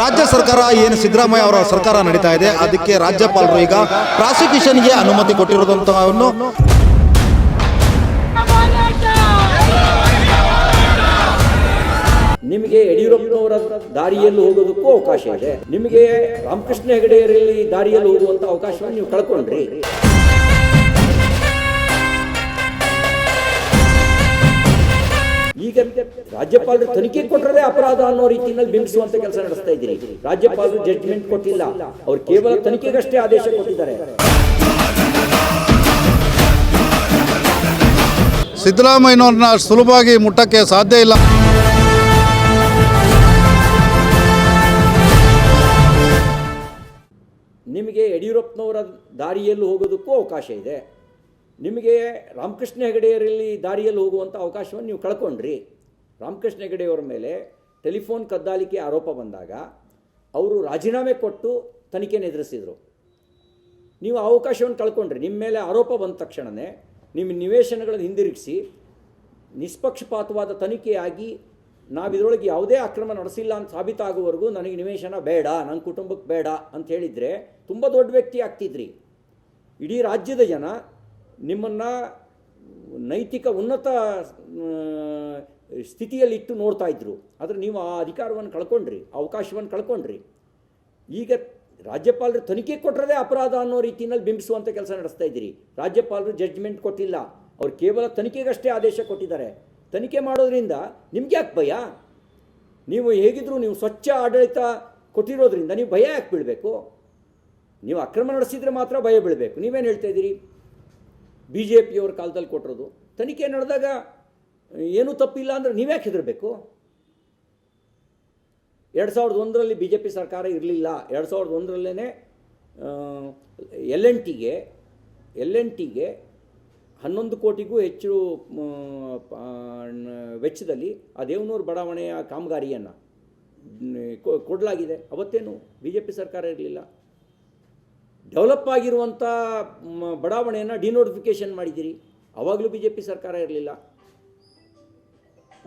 ರಾಜ್ಯ ಸರ್ಕಾರ ಏನು ಸಿದ್ದರಾಮಯ್ಯ ಅವರ ಸರ್ಕಾರ ನಡೀತಾ ಇದೆ, ಅದಕ್ಕೆ ರಾಜ್ಯಪಾಲರು ಈಗ ಪ್ರಾಸಿಕ್ಯೂಷನ್ಗೆ ಅನುಮತಿ ಕೊಟ್ಟಿರೋದಂತವನ್ನು ನಿಮಗೆ ಯಡಿಯೂರಪ್ಪನವರ ದಾರಿಯಲ್ಲಿ ಹೋಗೋದಕ್ಕೂ ಅವಕಾಶ ಇದೆ. ನಿಮಗೆ ರಾಮಕೃಷ್ಣ ಹೆಗಡೆಯರಲ್ಲಿ ದಾರಿಯಲ್ಲಿ ಹೋಗುವಂತ ಅವಕಾಶವನ್ನು ನೀವು ಕಳ್ಕೊಂಡ್ರಿ. ರಾಜ್ಯಪಾಲರು ತನಿಖೆ ಕೊಟ್ಟರೆ ಅಪರಾಧ ಅನ್ನೋ ರೀತಿಯಲ್ಲಿ ಬಿಂಬಿಸುವಂತ ಕೆಲಸ ನಡೆಸ್ತಾ ಇದ್ದೀರಿ. ರಾಜ್ಯಪಾಲರು ಜಡ್ಜ್ಮೆಂಟ್ ಕೊಟ್ಟಿಲ್ಲ. ಅವ್ರು ಕೇವಲ ತನಿಖೆಗಷ್ಟೇ ಆದೇಶ ಕೊಟ್ಟಿದ್ದಾರೆ. ಸಿದ್ದರಾಮಯ್ಯನವ್ರನ್ನ ಸುಲಭವಾಗಿ ಮುಟ್ಟಕ್ಕೆ ಸಾಧ್ಯ ಇಲ್ಲ. ನಿಮಗೆ ಯಡಿಯೂರಪ್ಪನವರ ದಾರಿಯಲ್ಲಿ ಹೋಗೋದಕ್ಕೂ ಅವಕಾಶ ಇದೆ. ನಿಮಗೆ ರಾಮಕೃಷ್ಣ ಹೆಗಡೆಯರಲ್ಲಿ ದಾರಿಯಲ್ಲಿ ಹೋಗುವಂಥ ಅವಕಾಶವನ್ನು ನೀವು ಕಳ್ಕೊಂಡ್ರಿ. ರಾಮಕೃಷ್ಣ ಹೆಗಡೆಯವರ ಮೇಲೆ ಟೆಲಿಫೋನ್ ಕದ್ದಾಲಿಕೆ ಆರೋಪ ಬಂದಾಗ ಅವರು ರಾಜೀನಾಮೆ ಕೊಟ್ಟು ತನಿಖೆನ ಎದುರಿಸಿದರು. ನೀವು ಅವಕಾಶವನ್ನು ಕಳ್ಕೊಂಡ್ರಿ, ನಿಮ್ಮ ಮೇಲೆ ಆರೋಪ ಬಂದ ತಕ್ಷಣವೇ ನಿಮ್ಮ ನಿವೇಶನಗಳನ್ನು ಹಿಂದಿರುಗಿಸಿ ನಿಷ್ಪಕ್ಷಪಾತವಾದ ತನಿಖೆಯಾಗಿ ನಾವು ಇದರೊಳಗೆ ಯಾವುದೇ ಅಕ್ರಮ ನಡೆಸಿಲ್ಲ ಅಂತ ಸಾಬೀತಾಗುವವರೆಗೂ ನನಗೆ ನಿವೇಶನ ಬೇಡ, ನನ್ನ ಕುಟುಂಬಕ್ಕೆ ಬೇಡ ಅಂತ ಹೇಳಿದರೆ ತುಂಬ ದೊಡ್ಡ ವ್ಯಕ್ತಿ ಆಗ್ತಿದ್ರಿ. ಇಡೀ ರಾಜ್ಯದ ಜನ ನಿಮ್ಮನ್ನು ನೈತಿಕ ಉನ್ನತ ಸ್ಥಿತಿಯಲ್ಲಿಟ್ಟು ನೋಡ್ತಾ ಇದ್ರು. ಆದರೆ ನೀವು ಆ ಅಧಿಕಾರವನ್ನು ಕಳ್ಕೊಂಡ್ರಿ, ಅವಕಾಶವನ್ನು ಕಳ್ಕೊಂಡ್ರಿ. ಈಗ ರಾಜ್ಯಪಾಲರು ತನಿಖೆ ಕೊಟ್ಟರೆ ಅಪರಾಧ ಅನ್ನೋ ರೀತಿಯಲ್ಲಿ ಬಿಂಬಿಸುವಂಥ ಕೆಲಸ ನಡೆಸ್ತಾ ಇದ್ದೀರಿ. ರಾಜ್ಯಪಾಲರು ಜಡ್ಜ್ಮೆಂಟ್ ಕೊಟ್ಟಿಲ್ಲ. ಅವ್ರು ಕೇವಲ ತನಿಖೆಗಷ್ಟೇ ಆದೇಶ ಕೊಟ್ಟಿದ್ದಾರೆ. ತನಿಖೆ ಮಾಡೋದ್ರಿಂದ ನಿಮ್ಗೆ ಯಾಕೆ ಭಯ? ನೀವು ಹೇಗಿದ್ರು ನೀವು ಸ್ವಚ್ಛ ಆಡಳಿತ ಕೊಟ್ಟಿರೋದ್ರಿಂದ ನೀವು ಭಯ ಯಾಕೆ ಬೀಳಬೇಕು? ನೀವು ಅಕ್ರಮ ನಡೆಸಿದರೆ ಮಾತ್ರ ಭಯ ಬೀಳಬೇಕು. ನೀವೇನು ಹೇಳ್ತಾ ಇದ್ದೀರಿ? ಬಿ ಜೆ ಪಿಯವ್ರ ಕಾಲದಲ್ಲಿ ಕೊಟ್ಟಿರೋದು. ತನಿಖೆ ನಡೆದಾಗ ಏನೂ ತಪ್ಪಿಲ್ಲ ಅಂದರೆ ನೀವ್ಯಾಕೆ ಹೆದರಬೇಕು? ಎರಡು ಸಾವಿರದ ಒಂದರಲ್ಲಿ ಬಿ ಜೆ ಪಿ ಸರ್ಕಾರ ಇರಲಿಲ್ಲ. ಎರಡು ಸಾವಿರದ ಒಂದರಲ್ಲೇ ಎಲ್ ಎನ್ ಟಿಗೆ, ಎಲ್ ಎನ್ ಟಿಗೆ ಹನ್ನೊಂದು ಕೋಟಿಗೂ ಹೆಚ್ಚು ವೆಚ್ಚದಲ್ಲಿ ಆ ದೇವನೂರು ಬಡಾವಣೆಯ ಕಾಮಗಾರಿಯನ್ನು ಕೊಡಲಾಗಿದೆ. ಅವತ್ತೇನು ಬಿ ಜೆ ಪಿ ಸರ್ಕಾರ ಇರಲಿಲ್ಲ. ಡೆವಲಪ್ ಆಗಿರುವಂಥ ಬಡಾವಣೆಯನ್ನು ಡಿನೋಟಿಫಿಕೇಷನ್ ಮಾಡಿದ್ದೀರಿ. ಆವಾಗಲೂ ಬಿ ಜೆ ಪಿ ಸರ್ಕಾರ ಇರಲಿಲ್ಲ.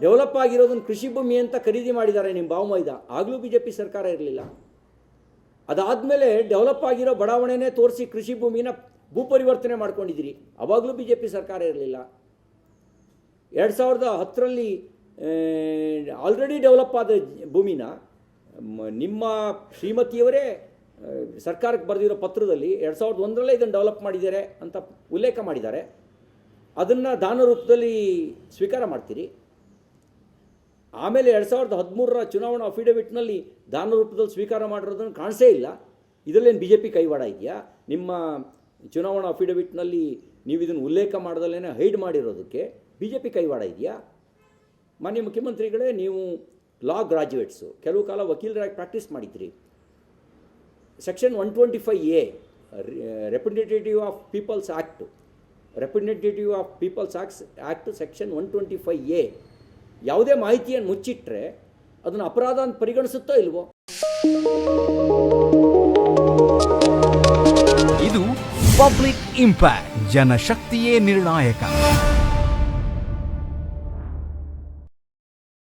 ಡೆವಲಪ್ ಆಗಿರೋದನ್ನು ಕೃಷಿ ಭೂಮಿ ಅಂತ ಖರೀದಿ ಮಾಡಿದ್ದಾರೆ ನಿಮ್ಮ ಬಾವುಮೈದ ಆಗಲೂ ಬಿ ಜೆ ಪಿ ಸರ್ಕಾರ ಇರಲಿಲ್ಲ. ಅದಾದಮೇಲೆ ಡೆವಲಪ್ ಆಗಿರೋ ಬಡಾವಣೆನೇ ತೋರಿಸಿ ಕೃಷಿ ಭೂಮಿನ ಭೂಪರಿವರ್ತನೆ ಮಾಡ್ಕೊಂಡಿದ್ದೀರಿ. ಅವಾಗಲೂ ಬಿ ಜೆ ಪಿ ಸರ್ಕಾರ ಇರಲಿಲ್ಲ. ಎರಡು ಸಾವಿರದ ಹತ್ತರಲ್ಲಿ ಆಲ್ರೆಡಿ ಡೆವಲಪ್ ಆದ ಭೂಮಿನ ನಿಮ್ಮ ಶ್ರೀಮತಿಯವರೇ ಸರ್ಕಾರಕ್ಕೆ ಬರೆದಿರೋ ಪತ್ರದಲ್ಲಿ ಎರಡು ಸಾವಿರದ ಒಂದರಲ್ಲೇ ಇದನ್ನು ಡೆವಲಪ್ ಮಾಡಿದ್ದಾರೆ ಅಂತ ಉಲ್ಲೇಖ ಮಾಡಿದ್ದಾರೆ. ಅದನ್ನು ದಾನ ರೂಪದಲ್ಲಿ ಸ್ವೀಕಾರ ಮಾಡ್ತೀರಿ. ಆಮೇಲೆ ಎರಡು ಸಾವಿರದ ಹದಿಮೂರರ ಚುನಾವಣಾ ಅಫಿಡವಿಟ್ನಲ್ಲಿ ದಾನ ರೂಪದಲ್ಲಿ ಸ್ವೀಕಾರ ಮಾಡಿರೋದನ್ನು ಕಾಣಿಸೇ ಇಲ್ಲ. ಇದರಲ್ಲೇನು ಬಿ ಜೆ ಪಿ ಕೈವಾಡ ಇದೆಯಾ? ನಿಮ್ಮ ಚುನಾವಣಾ ಅಫಿಡವಿಟ್ನಲ್ಲಿ ನೀವು ಇದನ್ನು ಉಲ್ಲೇಖ ಮಾಡ್ದಲ್ಲೇ ಹೈಡ್ ಮಾಡಿರೋದಕ್ಕೆ ಬಿ ಜೆ ಪಿ ಕೈವಾಡ ಇದೆಯಾ? ಮಾನ್ಯ ಮುಖ್ಯಮಂತ್ರಿಗಳೇ, ನೀವು ಲಾ ಗ್ರಾಜ್ಯುಯೇಟ್ಸು, ಕೆಲವು ಕಾಲ ವಕೀಲರಾಗಿ ಪ್ರಾಕ್ಟೀಸ್ ಮಾಡಿದ್ರಿ. Section one twenty five A representative of people's act representative of people's acts act section one twenty five A ಯಾವುದೇ ಮಾಹಿತಿಯನ್ನು ಮುಚ್ಚಿಟ್ಟರೆ ಅದನ್ನು ಅಪರಾಧ ಅಂತ ಪರಿಗಣಿಸುತ್ತೋ ಇಲ್ವೋ? ಇದು ಪಬ್ಲಿಕ್ ಇಂಪ್ಯಾಕ್ಟ್ ಜನಶಕ್ತಿಯೇ ನಿರ್ಣಾಯಕ.